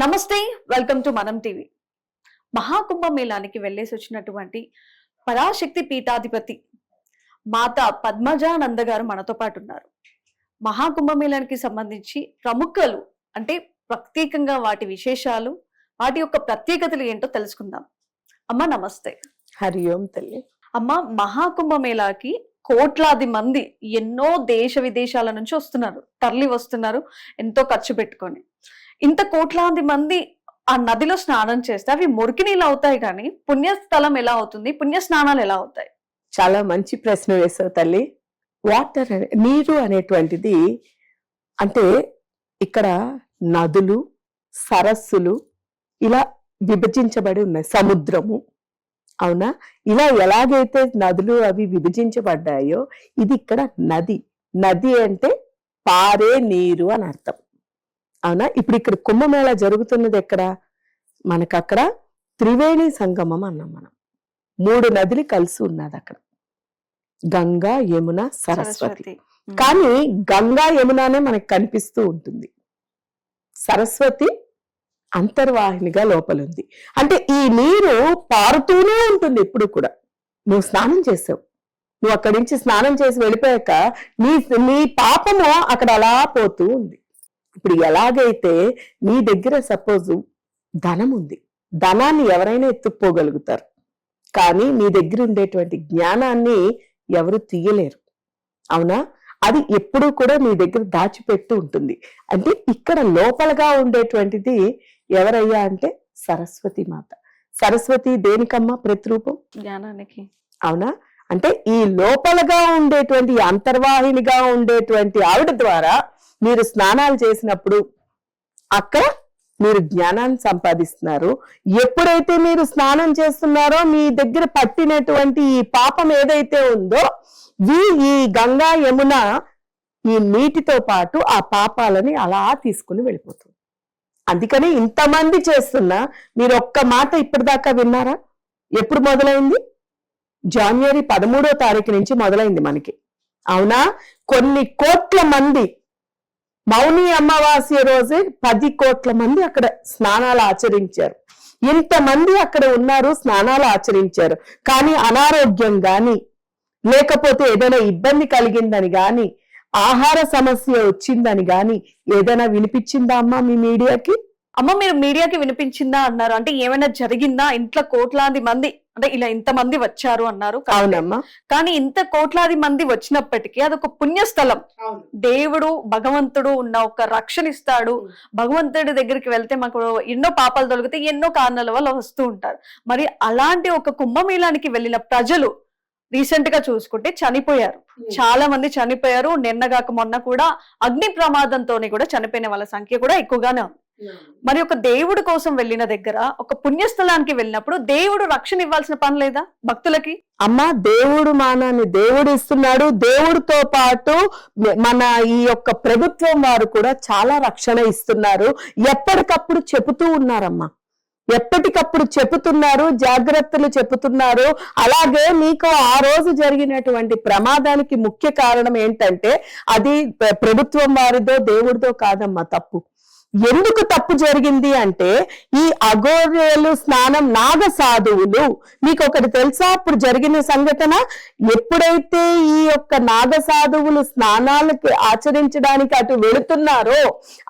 నమస్తే welcome to మనం TV. మహాకుంభ మేళానికి వెళ్ళేసి వచ్చినటువంటి పరాశక్తి పీఠాధిపతి మాత పద్మజానంద గారు మనతో పాటు ఉన్నారు. మహాకుంభ మేళానికి సంబంధించి ప్రముఖులు అంటే ప్రత్యేకంగా వాటి విశేషాలు వాటి యొక్క ప్రత్యేకతలు ఏంటో తెలుసుకుందాం. అమ్మ నమస్తే. హరి ఓం తల్లి. అమ్మ మహాకుంభ మేళాకి కోట్లాది మంది ఎన్నో దేశ విదేశాల నుంచి వస్తున్నారు తరలి వస్తున్నారు ఎంతో ఖర్చు పెట్టుకొని. ఇంత కోట్లాది మంది ఆ నదిలో స్నానం చేస్తే అవి మురికి నీళ్ళు అవుతాయి కానీ పుణ్యస్థలం ఎలా అవుతుంది? పుణ్య స్నానాలు ఎలా అవుతాయి? చాలా మంచి ప్రశ్న వేసావు తల్లి. వాటర్ నీరు అనేటువంటిది అంటే ఇక్కడ నదులు సరస్సులు ఇలా విభజించబడి ఉన్నాయి. సముద్రము. అవునా? ఇలా ఎలాగైతే నదులు అవి విభజించబడ్డాయో ఇది ఇక్కడ నది. నది అంటే పారే నీరు అని అర్థం. అవునా? ఇప్పుడు ఇక్కడ కుంభమేళ జరుగుతున్నది ఎక్కడ? మనకు అక్కడ త్రివేణి సంగమం అన్నాం మనం. మూడు నదులు కలిసి ఉన్నది అక్కడ. గంగా యమున సరస్వతి. కానీ గంగా యముననే మనకు కనిపిస్తూ ఉంటుంది. సరస్వతి అంతర్వాహినిగా లోపల ఉంది అంటే ఈ నీరు పారుతూనే ఉంటుంది ఎప్పుడు కూడా. నువ్వు స్నానం చేసావు. నువ్వు అక్కడి నుంచి స్నానం చేసి వెళ్ళిపోయాక నీ నీ పాపము అక్కడ అలా పోతూ ఉంది. ఇప్పుడు ఎలాగైతే నీ దగ్గర సపోజ్ ధనం ఉంది. ధనాన్ని ఎవరైనా ఎత్తుక్కోగలుగుతారు కానీ నీ దగ్గర ఉండేటువంటి జ్ఞానాన్ని ఎవరు తీయలేరు. అవునా? అది ఎప్పుడూ కూడా నీ దగ్గర దాచిపెట్టి ఉంటుంది. అంటే ఇక్కడ లోపలగా ఉండేటువంటిది ఎవరయ్యా అంటే సరస్వతి మాత. సరస్వతి దేనికమ్మా ప్రతిరూపం? జ్ఞానానికి. అవునా? అంటే ఈ లోపలగా ఉండేటువంటి అంతర్వాహినిగా ఉండేటువంటి ఆవిడ ద్వారా మీరు స్నానాలు చేసినప్పుడు అక్కడ మీరు జ్ఞానాన్ని సంపాదిస్తున్నారు. ఎప్పుడైతే మీరు స్నానం చేస్తున్నారో మీ దగ్గర పట్టినటువంటి ఈ పాపం ఏదైతే ఉందో ఈ ఈ గంగా యమున ఈ నీటితో పాటు ఆ పాపాలని అలా తీసుకుని వెళ్ళిపోతుంది. అందుకని ఇంతమంది చేస్తున్నా మీరు ఒక్క మాట ఇప్పటిదాకా విన్నారా? ఎప్పుడు మొదలైంది? జనవరి పదమూడో తారీఖు నుంచి మొదలైంది మనకి. అవునా? కొన్ని కోట్ల మంది మౌని అమావాస్య రోజే పది కోట్ల మంది అక్కడ స్నానాలు ఆచరించారు. ఇంతమంది అక్కడ ఉన్నారు స్నానాలు ఆచరించారు. కానీ అనారోగ్యం గాని లేకపోతే ఏదైనా ఇబ్బంది కలిగిందని గాని ఆహార సమస్య వచ్చిందని గాని ఏదైనా వినిపించిందా అమ్మా మీ మీడియాకి? అమ్మ మీరు మీడియాకి వినిపించిందా అన్నారు. అంటే ఏమైనా జరిగిందా? ఇంట్లో కోట్లాది మంది అంటే ఇలా ఇంత మంది వచ్చారు అన్నారు. అవునమ్మా. కానీ ఇంత కోట్లాది మంది వచ్చినప్పటికీ అదొక పుణ్యస్థలం. దేవుడు భగవంతుడు ఉన్న ఒక రక్షణ ఇస్తాడు. భగవంతుడి దగ్గరికి వెళ్తే మాకు ఎన్నో పాపాలు తొలగితే ఎన్నో కారణాల వల్ల వస్తూ ఉంటారు. మరి అలాంటి ఒక కుంభమేళానికి వెళ్ళిన ప్రజలు రీసెంట్గా చూసుకుంటే చనిపోయారు. చాలా మంది చనిపోయారు. నిన్నగాక మొన్న కూడా అగ్ని ప్రమాదంతోనే కూడా చనిపోయిన వాళ్ళ సంఖ్య కూడా ఎక్కువగానే ఉంది. మరి ఒక దేవుడు కోసం వెళ్ళిన దగ్గర ఒక పుణ్యస్థలానికి వెళ్ళినప్పుడు దేవుడు రక్షణ ఇవ్వాల్సిన పని లేదా? భక్తులకి? అమ్మ దేవుడు మానాన్ని దేవుడు ఇస్తున్నాడు. దేవుడితో పాటు మన ఈ యొక్క ప్రభుత్వం వారు కూడా చాలా రక్షణ ఇస్తున్నారు. ఎప్పటికప్పుడు చెబుతూ ఉన్నారమ్మా. ఎప్పటికప్పుడు చెబుతున్నారు జాగ్రత్తలు చెబుతున్నారు. అలాగే మీకు ఆ రోజు జరిగినటువంటి ప్రమాదానికి ముఖ్య కారణం ఏంటంటే అది ప్రభుత్వం వారిదో దేవుడిదో కాదమ్మా తప్పు. ఎందుకు తప్పు జరిగింది అంటే ఈ అఘోరేలు స్నానం నాగ సాధువులు. మీకు ఒకటి తెలుసా? అప్పుడు జరిగిన సంఘటన? ఎప్పుడైతే ఈ యొక్క నాగ సాధువులు స్నానాలకి ఆచరించడానికి అటు వెళుతున్నారో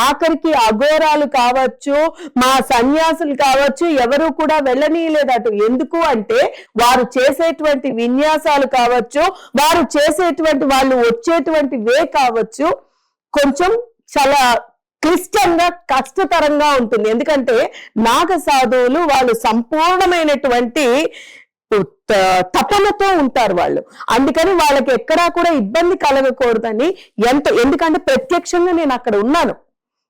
ఆఖరికి అఘోరాలు కావచ్చు మా సన్యాసులు కావచ్చు ఎవరు కూడా వెళ్ళనీయలేదు అటు. ఎందుకు అంటే వారు చేసేటువంటి విన్యాసాలు కావచ్చు వారు చేసేటువంటి వాళ్ళు వచ్చేటువంటి వే కావచ్చు కొంచెం చాలా క్లిష్టంగా కష్టతరంగా ఉంటుంది. ఎందుకంటే నాగ సాధువులు వాళ్ళు సంపూర్ణమైనటువంటి తపనతో ఉంటారు వాళ్ళు. అందుకని వాళ్ళకి ఎక్కడా కూడా ఇబ్బంది కలగకూడదని ఎంత ఎందుకంటే ప్రత్యక్షంగా నేను అక్కడ ఉన్నాను.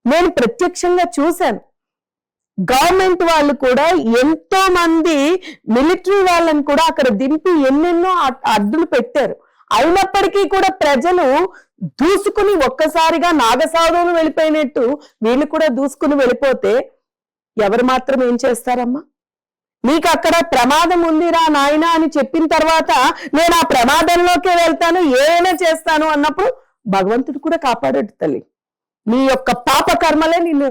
నేను ప్రత్యక్షంగా చూశాను. గవర్నమెంట్ వాళ్ళు కూడా ఎంతో మంది మిలిటరీ వాళ్ళని కూడా అక్కడ దింపి ఎన్నెన్నో అడ్- అడ్డులు పెట్టారు. అయినప్పటికీ కూడా ప్రజలు దూసుకుని ఒక్కసారిగా నాగసాధువులు వెళ్ళిపోయినట్టు వీళ్ళు కూడా దూసుకుని వెళ్ళిపోతే ఎవరు మాత్రం ఏం చేస్తారమ్మా? నీకు అక్కడ ప్రమాదం ఉందిరా నాయనా అని చెప్పిన తర్వాత నేను ఆ ప్రమాదంలోకే వెళ్తాను ఏమైనా చేస్తాను అన్నప్పుడు భగవంతుడు కూడా కాపాడాడు తల్లి. నీ యొక్క పాప కర్మలే నిన్ను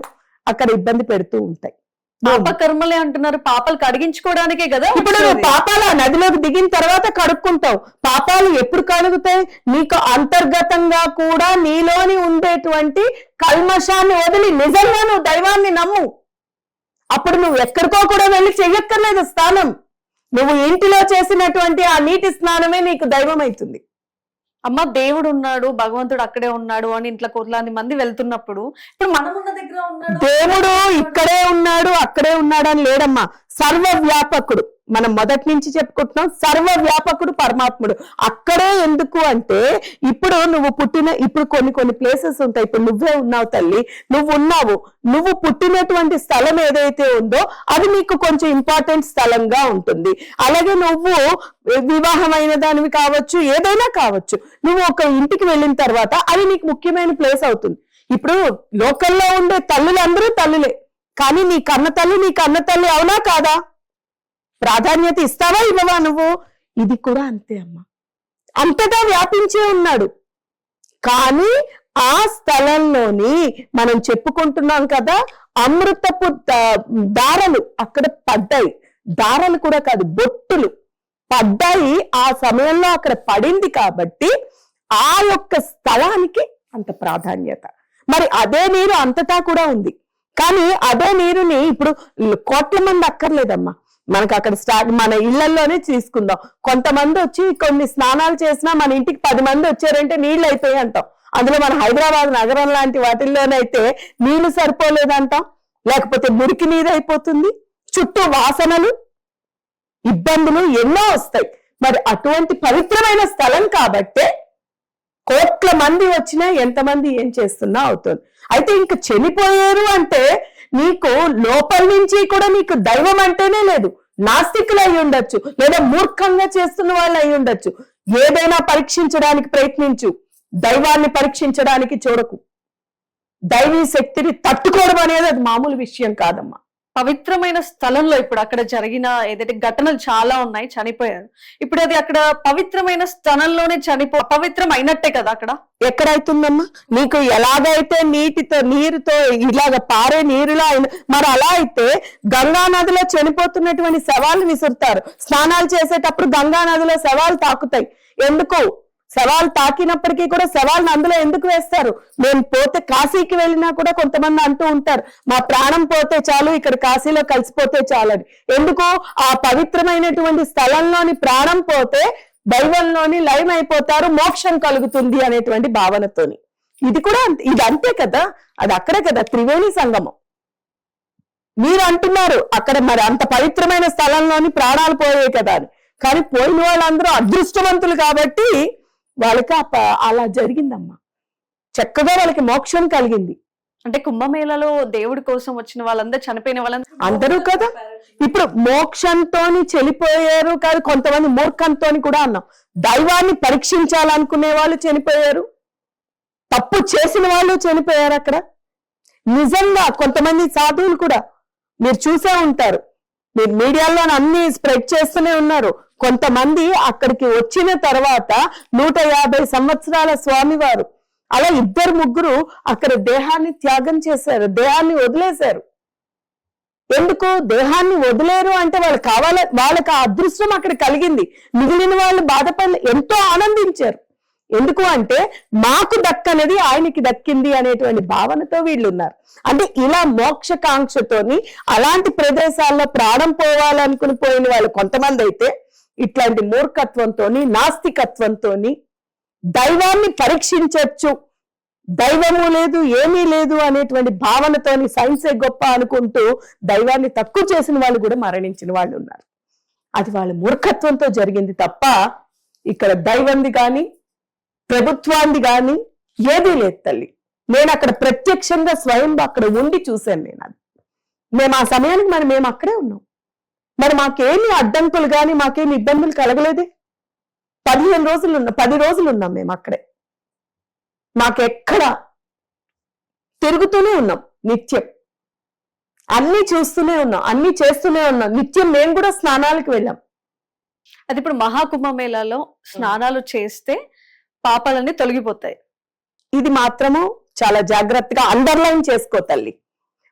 అక్కడ ఇబ్బంది పెడుతూ ఉంటాయి. పాప కర్మలే అంటున్నారు. పాపలు కడిగించుకోవడానికే కదా ఇప్పుడు నువ్వు. పాపాలు ఆ నదిలోకి దిగిన తర్వాత కడుక్కుంటావు. పాపాలు ఎప్పుడు కడుగుతాయి నీకు అంతర్గతంగా కూడా నీలోని ఉండేటువంటి కల్మషాన్ని వదిలి నిజంగా నువ్వు దైవాన్ని నమ్ము. అప్పుడు నువ్వు ఎక్కడికో కూడా వెళ్ళి చెయ్యక్కర్లేదు స్నానం నువ్వు ఇంటిలో చేసినటువంటి ఆ నీటి స్నానమే నీకు దైవం అవుతుంది అమ్మ దేవుడు ఉన్నాడు భగవంతుడు అక్కడే ఉన్నాడు అని ఇంట్లో కోట్లాది మంది వెళ్తున్నప్పుడు ఇప్పుడు మనం ఉన్న దగ్గర ఉన్నాడు. దేవుడు ఇక్కడే ఉన్నాడు అక్కడే ఉన్నాడు అని లేడమ్మా. సర్వవ్యాపకుడు. మనం మొదటి నుంచి చెప్పుకుంటున్నాం సర్వ వ్యాపకుడు పరమాత్ముడు. అక్కడే ఎందుకు అంటే ఇప్పుడు నువ్వు పుట్టిన ఇప్పుడు కొన్ని కొన్ని ప్లేసెస్ ఉంటాయి. ఇప్పుడు నువ్వే ఉన్నావు తల్లి నువ్వు ఉన్నావు. నువ్వు పుట్టినటువంటి స్థలం ఏదైతే ఉందో అది నీకు కొంచెం ఇంపార్టెంట్ స్థలంగా ఉంటుంది. అలాగే నువ్వు వివాహమైన దానివి కావచ్చు ఏదైనా కావచ్చు. నువ్వు ఒక ఇంటికి వెళ్ళిన తర్వాత అది నీకు ముఖ్యమైన ప్లేస్ అవుతుంది. ఇప్పుడు లోకల్లో ఉండే తల్లులందరూ తల్లులే. కానీ నీ కన్న తల్లి నీ కన్న తల్లి అవునా కాదా? ప్రాధాన్యత ఇస్తావా ఇవ్వవా నువ్వు? ఇది కూడా అంతే అమ్మా. అంతటా వ్యాపించే ఉన్నాడు. కానీ ఆ స్థలంలోని మనం చెప్పుకుంటున్నాం కదా అమృతపు దారలు అక్కడ పడ్డాయి. దారలు కూడా కాదు బొట్టులు పడ్డాయి. ఆ సమయంలో అక్కడ పడింది కాబట్టి ఆ యొక్క స్థలానికి అంత ప్రాధాన్యత. మరి అదే నీరు అంతటా కూడా ఉంది. కానీ అదే నీరుని ఇప్పుడు కోట్ల మంది అక్కర్లేదమ్మా. మనకు అక్కడ స్టార్ట్ మన ఇళ్ళలోనే తీసుకుందాం కొంతమంది వచ్చి కొన్ని స్నానాలు చేసినా మన ఇంటికి పది మంది వచ్చారంటే నీళ్ళు అయిపోయి అంటాం. అందులో మన హైదరాబాద్ నగరం లాంటి వాటిల్లోనైతే నీళ్ళు సరిపోలేదంటాం. లేకపోతే మురికి నీరు అయిపోతుంది. చుట్టూ వాసనలు ఇబ్బందులు ఎన్నో వస్తాయి. మరి అటువంటి పవిత్రమైన స్థలం కాబట్టే కోట్ల మంది వచ్చినా ఎంతమంది ఏం చేస్తున్నా అవుతుంది. అయితే ఇంక చనిపోయారు అంటే నీకు లోపల నుంచి కూడా నీకు దైవం అంటేనే లేదు. నాస్తికులు అయి ఉండొచ్చు లేదా మూర్ఖంగా చేస్తున్న వాళ్ళు అయి ఉండొచ్చు. ఏదైనా పరీక్షించడానికి ప్రయత్నించు. దైవాన్ని పరీక్షించడానికి చూడకు. దైవీ శక్తిని తట్టుకోవడం అనేది అది మామూలు విషయం కాదమ్మా. పవిత్రమైన స్థలంలో ఇప్పుడు అక్కడ జరిగిన ఏదైతే ఘటనలు చాలా ఉన్నాయి చనిపోయారు. ఇప్పుడు అది అక్కడ పవిత్రమైన స్థలంలోనే చనిపో పవిత్రం అయినట్టే కదా అక్కడ? ఎక్కడైతుందమ్మా? నీకు ఎలాగైతే నీటితో నీరుతో ఇలాగ పారే నీరులా అయిన మరి అలా అయితే గంగా నదిలో చనిపోతున్నటువంటి శవాలు విసురుతారు. స్నానాలు చేసేటప్పుడు గంగా నదిలో శవాలు తాకుతాయి. ఎందుకు? సవాల్ తాకినప్పటికీ కూడా సవాల్ని అందులో ఎందుకు వేస్తారు? మేము పోతే కాశీకి వెళ్ళినా కూడా కొంతమంది అంటూ ఉంటారు మా ప్రాణం పోతే చాలు ఇక్కడ కాశీలో కలిసిపోతే చాలని. ఎందుకు? ఆ పవిత్రమైనటువంటి స్థలంలోని ప్రాణం పోతే దైవంలోని లయం అయిపోతారు మోక్షం కలుగుతుంది అనేటువంటి భావనతోని. ఇది కూడా ఇది అంతే కదా? అది అక్కడే కదా త్రివేణి సంగమం. మీరు అంటున్నారు అక్కడ మరి అంత పవిత్రమైన స్థలంలోని ప్రాణాలు పోయాయి కదా అని. కానీ పోయిన వాళ్ళందరూ అదృష్టవంతులు కాబట్టి వాళ్ళకి అలా జరిగిందమ్మా. చక్కగా వాళ్ళకి మోక్షం కలిగింది. అంటే కుంభమేళలో దేవుడి కోసం వచ్చిన వాళ్ళందరూ చనిపోయిన వాళ్ళందరూ అందరూ కదా? ఇప్పుడు మోక్షంతోని చెలిపోయారు కాదు కొంతమంది మూర్ఖంతోని కూడా అన్నాం. దైవాన్ని పరీక్షించాలనుకునే వాళ్ళు చనిపోయారు. తప్పు చేసిన వాళ్ళు చనిపోయారు అక్కడ. నిజంగా కొంతమంది సాధువులు కూడా మీరు చూసే ఉంటారు. మీరు మీడియాలో అన్ని స్ప్రెడ్ చేస్తూనే ఉన్నారు. కొంతమంది అక్కడికి వచ్చిన తర్వాత నూట యాభై సంవత్సరాల స్వామివారు అలా ఇద్దరు ముగ్గురు అక్కడ దేహాన్ని త్యాగం చేశారు దేహాన్ని వదిలేశారు. ఎందుకు? దేహాన్ని వదిలేరు అంటే వాళ్ళు కావాల వాళ్ళకి ఆ అదృష్టం అక్కడ కలిగింది. మిగిలిన వాళ్ళు బాధపడి ఎంతో ఆనందించారు. ఎందుకు అంటే మాకు దక్కనది ఆయనకి దక్కింది అనేటువంటి భావనతో వీళ్ళు ఉన్నారు అంటే ఇలా మోక్షకాంక్షతోని అలాంటి ప్రదేశాల్లో ప్రాణం పోవాలనుకుని పోయిన వాళ్ళు కొంతమంది అయితే ఇట్లాంటి మూర్ఖత్వంతోని నాస్తికత్వంతోని దైవాన్ని పరీక్షించవచ్చు దైవము లేదు ఏమీ లేదు అనేటువంటి భావనతోని సైన్సే గొప్ప అనుకుంటూ దైవాన్ని తక్కువ చేసిన వాళ్ళు కూడా మరణించిన వాళ్ళు ఉన్నారు. అది వాళ్ళ మూర్ఖత్వంతో జరిగింది తప్ప ఇక్కడ దైవంది కానీ ప్రభుత్వాన్ని కానీ ఏదీ లేదు తల్లి. నేను అక్కడ ప్రత్యక్షంగా స్వయంగా అక్కడ ఉండి చూశాను నేను అది. మేము ఆ సమయానికి మరి మేము అక్కడే ఉన్నాం. మరి మాకేమి అడ్డంకులు గాని మాకేమి ఇబ్బందులు కలగలేదే? పదిహేను రోజులు ఉన్న పది రోజులు ఉన్నాం మేము అక్కడే. మాకెక్కడ తిరుగుతూనే ఉన్నాం నిత్యం. అన్ని చూస్తూనే ఉన్నాం అన్ని చేస్తూనే ఉన్నాం. నిత్యం మేము కూడా స్నానాలకు వెళ్ళాం. అది ఇప్పుడు మహాకుంభమేళాలో స్నానాలు చేస్తే పాపాలన్నీ తొలగిపోతాయి. ఇది మాత్రము చాలా జాగ్రత్తగా అండర్లైన్ చేసుకో తల్లి.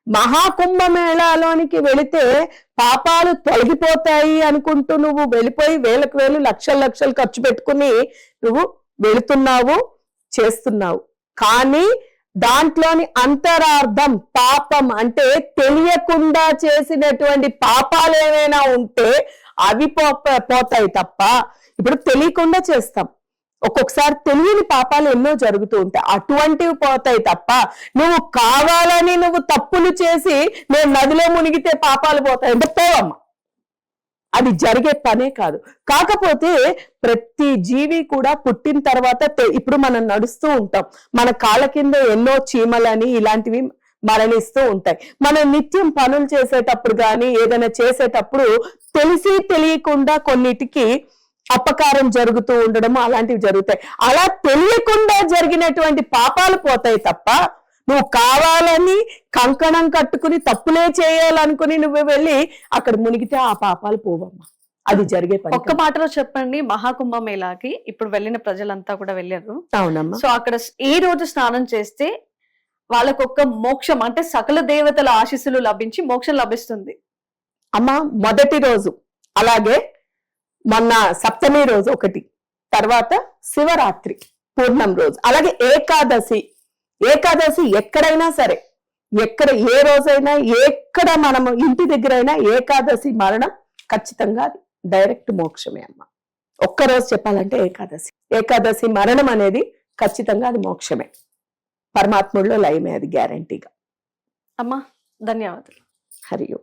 మహాకుంభమేళాలోనికి వెళితే పాపాలు తొలగిపోతాయి అనుకుంటూ నువ్వు వెళ్ళిపోయి వేలకు వేలు లక్షల లక్షలు ఖర్చు పెట్టుకుని నువ్వు వెళుతున్నావు చేస్తున్నావు. కానీ దాంట్లోని అంతరార్థం పాపం అంటే తెలియకుండా చేసినటువంటి పాపాలు ఏమైనా ఉంటే అవి పో- పోతాయి తప్ప ఇప్పుడు తెలియకుండా చేస్తాం. ఒక్కొక్కసారి తెలియని పాపాలు ఎన్నో జరుగుతూ ఉంటాయి. అటువంటివి పోతాయి తప్ప నువ్వు కావాలని నువ్వు తప్పులు చేసి నేను నదిలో మునిగితే పాపాలు పోతాయి అంటే పోవమ్మ. అది జరిగే పనే కాదు. కాకపోతే ప్రతి జీవి కూడా పుట్టిన తర్వాత ఇప్పుడు మనం నడుస్తూ ఉంటాం. మన కాళ్ళ కింద ఎన్నో చీమలని ఇలాంటివి మరణిస్తూ ఉంటాయి. మనం నిత్యం పనులు చేసేటప్పుడు కానీ ఏదైనా చేసేటప్పుడు తెలిసి తెలియకుండా కొన్నిటికి అపకారం జరుగుతూ ఉండడం అలాంటివి జరుగుతాయి. అలా తెలియకుండా జరిగినటువంటి పాపాలు పోతాయి తప్ప నువ్వు కావాలని కంకణం కట్టుకుని తప్పులే చేయాలనుకుని నువ్వు వెళ్ళి అక్కడ మునిగితే ఆ పాపాలు పోవమ్మా. అది జరిగే పని ఒక్క. మాటలో చెప్పండి మహాకుంభ మేళాకి ఇప్పుడు వెళ్ళిన ప్రజలంతా కూడా వెళ్ళారు. అవునమ్మా. సో అక్కడ ఏ రోజు స్నానం చేస్తే వాళ్ళకు ఒక మోక్షం అంటే సకల దేవతల ఆశీస్సులు లభించి మోక్షం లభిస్తుంది. అమ్మ మొదటి రోజు. అలాగే మొన్న సప్తమి రోజు ఒకటి తర్వాత శివరాత్రి పూర్ణం రోజు. అలాగే ఏకాదశి ఏకాదశి ఎక్కడైనా సరే ఎక్కడ ఏ రోజైనా ఎక్కడ మనము ఇంటి దగ్గరైనా ఏకాదశి మరణం ఖచ్చితంగా అది డైరెక్ట్ మోక్షమే అమ్మ. ఒక్క రోజు చెప్పాలంటే ఏకాదశి. ఏకాదశి మరణం అనేది ఖచ్చితంగా అది మోక్షమే. పరమాత్ముడిలో లయమే అది గ్యారంటీగా. అమ్మా ధన్యవాదాలు. హరియు